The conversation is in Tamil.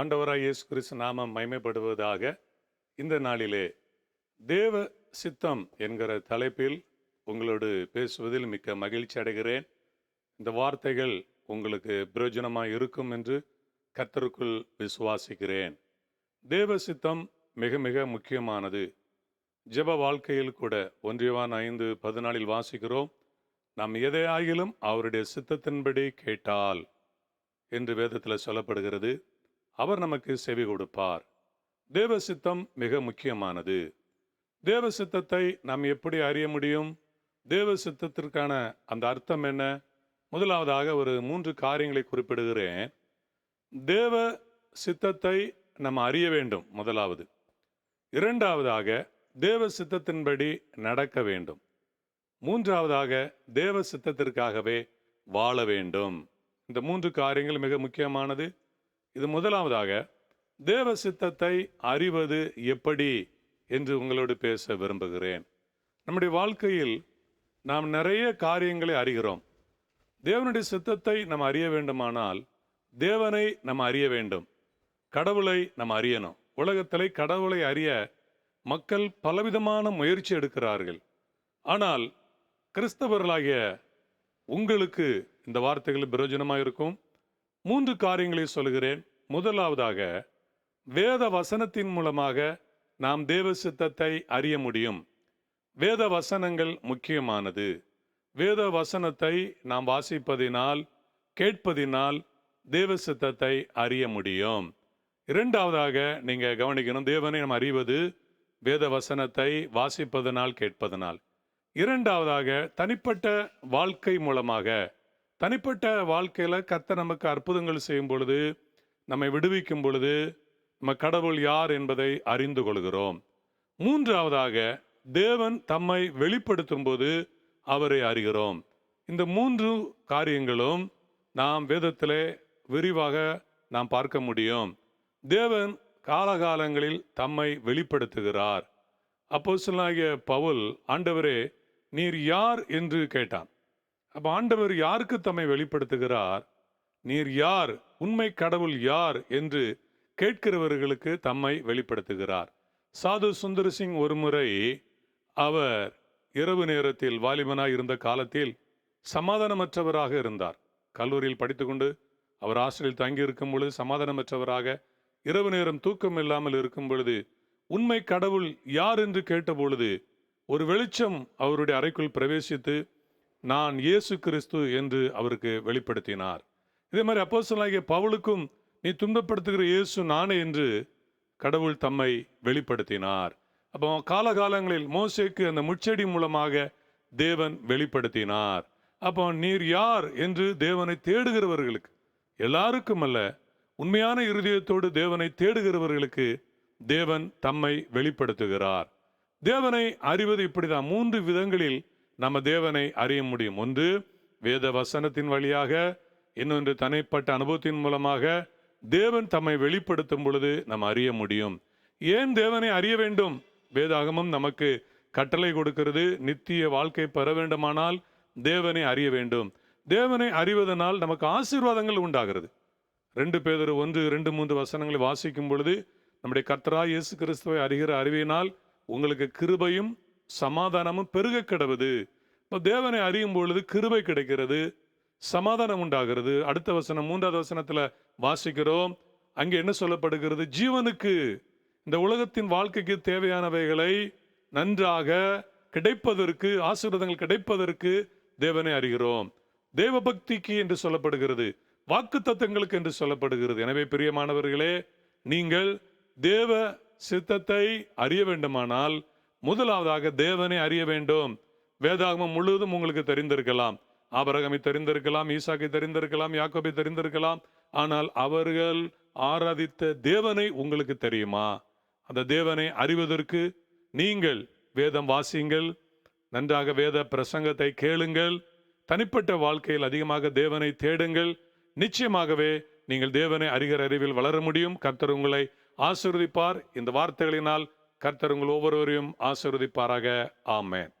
ஆண்டவராய் இயேசு கிறிஸ்து நாமம் மைமைப்படுவதாக இந்த நாளிலே தேவ சித்தம் என்கிற தலைப்பில் உங்களோடு பேசுவதில் மிக்க மகிழ்ச்சி அடைகிறேன். இந்த வார்த்தைகள் உங்களுக்கு பிரயோஜனமாக இருக்கும் என்று கர்த்தருக்குள் விசுவாசிக்கிறேன். தேவ சித்தம் மிக மிக முக்கியமானது. ஜெப வாழ்க்கையில் கூட ஒன்றியவான் ஐந்து பதினாலில் வாசிக்கிறோம் நாம் எதையாகிலும் அவருடைய சித்தத்தின்படி கேட்டால் என்று வேதத்தில் சொல்லப்படுகிறது. அவர் நமக்கு செவி கொடுப்பார். தேவ சித்தம் மிக முக்கியமானது. தேவ சித்தத்தை நாம் எப்படி அறிய முடியும்? தேவ சித்தத்திற்கான அந்த அர்த்தம் என்ன? முதலாவதாக ஒரு மூன்று காரியங்களை குறிப்பிடுகிறேன். தேவ சித்தத்தை நம்ம அறிய வேண்டும் முதலாவது. இரண்டாவதாக தேவ சித்தத்தின்படி நடக்க வேண்டும். மூன்றாவதாக தேவ சித்தத்திற்காகவே வாழ வேண்டும். இந்த மூன்று காரியங்கள் மிக முக்கியமானது. இது முதலாவதாக தேவ சித்தத்தை அறிவது எப்படி? என்று உங்களோடு பேச விரும்புகிறேன். நம்முடைய வாழ்க்கையில் நாம் நிறைய காரியங்களை அறிகிறோம். தேவனுடைய சித்தத்தை நாம் அறிய வேண்டுமானால் தேவனை நாம் அறிய வேண்டும். கடவுளை நாம் அறியணும். உலகத்திலே கடவுளை அறிய மக்கள் பலவிதமான முயற்சி எடுக்கிறார்கள். ஆனால் கிறிஸ்தவர்களாகிய உங்களுக்கு இந்த வார்த்தைகள் பிரயோஜனமாக இருக்கும் மூன்று காரியங்களை சொல்கிறேன் முதலாவதாக வேத வசனத்தின் மூலமாக நாம் தேவ சித்தத்தை அறிய முடியும். வேத வசனங்கள் முக்கியமானது. வேத வசனத்தை நாம் வாசிப்பதினால் கேட்பதினால் தேவ சித்தத்தை அறிய முடியும். இரண்டாவதாக நீங்க கவனிக்கணும் தேவனை நாம் அறிவது வேத வசனத்தை வாசிப்பதனால் கேட்பதனால். இரண்டாவதாக தனிப்பட்ட வாழ்க்கை மூலமாக தனிப்பட்ட வாழ்க்கையில கத்த நமக்கு அற்புதங்கள் செய்யும் பொழுது நம்மை விடுவிக்கும் பொழுது நம்ம கடவுள் யார் என்பதை அறிந்து கொள்கிறோம். மூன்றாவதாக தேவன் தம்மை வெளிப்படுத்தும் போது அவரை அறிகிறோம். இந்த மூன்று காரியங்களும் நாம் வேதத்திலே விரிவாக நாம் பார்க்க முடியும். தேவன் காலகாலங்களில் தம்மை வெளிப்படுத்துகிறார். அப்போ சொல்லாகிய பவுல் ஆண்டவரே நீர் யார்? என்று கேட்டான். அப்ப ஆண்டவர் யாருக்கு தம்மை வெளிப்படுத்துகிறார்? நீர் யார்? உண்மை கடவுள் யார்? என்று கேட்கிறவர்களுக்கு தம்மை வெளிப்படுத்துகிறார். சாது சுந்தர் சிங் ஒருமுறை அவர் இரவு நேரத்தில் வாலிபனாய் இருந்த காலத்தில் சமாதானமற்றவராக இருந்தார். கல்லூரியில் படித்துக்கொண்டு அவர் ஹாஸ்டலில் தங்கியிருக்கும் பொழுது சமாதானமற்றவராக இரவு நேரம் தூக்கம் இல்லாமல் இருக்கும் பொழுது உண்மை கடவுள் யார் என்று கேட்டபொழுது ஒரு வெளிச்சம் அவருடைய அறைக்குள் பிரவேசித்து நான் இயேசு கிறிஸ்து என்று அவருக்கு வெளிப்படுத்தினார். இதே மாதிரி அப்போஸ்தலனாகிய பவுலுக்கும் நீ துன்பப்படுத்துகிற இயேசு நானே என்று கடவுள் தம்மை வெளிப்படுத்தினார். அப்போ காலகாலங்களில் மோசேக்கு அந்த முச்செடி மூலமாக தேவன் வெளிப்படுத்தினார். அப்போ நீர் யார் என்று தேவனை தேடுகிறவர்களுக்கு எல்லாருக்கும் அல்ல உண்மையான இருதயத்தோடு தேவனை தேடுகிறவர்களுக்கு தேவன் தம்மை வெளிப்படுத்துகிறார். தேவனை அறிவது இப்படிதான். மூன்று விதங்களில் நம்ம தேவனை அறிய முடியும். ஒன்று வேத வசனத்தின் வழியாக இன்னொன்று தனிப்பட்ட அனுபவத்தின் மூலமாக தேவன் தம்மை வெளிப்படுத்தும் பொழுது நாம் அறிய முடியும். ஏன் தேவனை அறிய வேண்டும்? வேதாகமம் நமக்கு கட்டளை கொடுக்கிறது. நித்திய வாழ்க்கை பெற வேண்டுமானால் தேவனை அறிய வேண்டும். தேவனை அறிவதனால் நமக்கு ஆசீர்வாதங்கள் உண்டாகிறது. ரெண்டு பேதர் ஒன்று ரெண்டு மூன்று வசனங்களை வாசிக்கும் பொழுது நம்முடைய கர்த்தரா இயேசு கிறிஸ்துவை அறிகிற அறிவினால் உங்களுக்கு கிருபையும் சமாதானமும் பெருக கிடவுது. இப்போ தேவனை அறியும் பொழுது கிருபை கிடைக்கிறது சமாதானம் உண்டாகிறது. அடுத்த வசனம் மூன்றாவது வசனத்துல வாசிக்கிறோம். அங்கே என்ன சொல்லப்படுகிறது? ஜீவனுக்கு இந்த உலகத்தின் வாழ்க்கைக்கு தேவையானவைகளை நன்றாக கிடைப்பதற்கு ஆசீர்வாதங்கள் கிடைப்பதற்கு தேவனை அறிகிறோம். தேவ பக்திக்கு என்று சொல்லப்படுகிறது வாக்கு தத்துவங்களுக்கு என்று சொல்லப்படுகிறது. எனவே பிரியமானவர்களே நீங்கள் தேவ சித்தத்தை அறிய வேண்டுமானால் முதலாவதாக தேவனை அறிய வேண்டும். வேதாகமம் முழுவதும் உங்களுக்கு தெரிந்திருக்கலாம். ஆபரகமை தெரிந்திருக்கலாம் ஈசாக்கை தெரிந்திருக்கலாம் யாக்கோபை தெரிந்திருக்கலாம். ஆனால் அவர்கள் ஆராதித்த தேவனை உங்களுக்கு தெரியுமா? அந்த தேவனை அறிவதற்கு நீங்கள் வேதம் வாசியுங்கள். நன்றாக வேத பிரசங்கத்தை கேளுங்கள். தனிப்பட்ட வாழ்க்கையில் அதிகமாக தேவனை தேடுங்கள். நிச்சயமாகவே நீங்கள் தேவனை அறிகிற அறிவில் வளர முடியும். கர்த்தர் உங்களை ஆசிர்வதிப்பார். இந்த வார்த்தைகளினால் கர்த்தர் உங்கள் ஒவ்வொருவரையும் ஆசிர்வதிப்பாராக. ஆமேன்.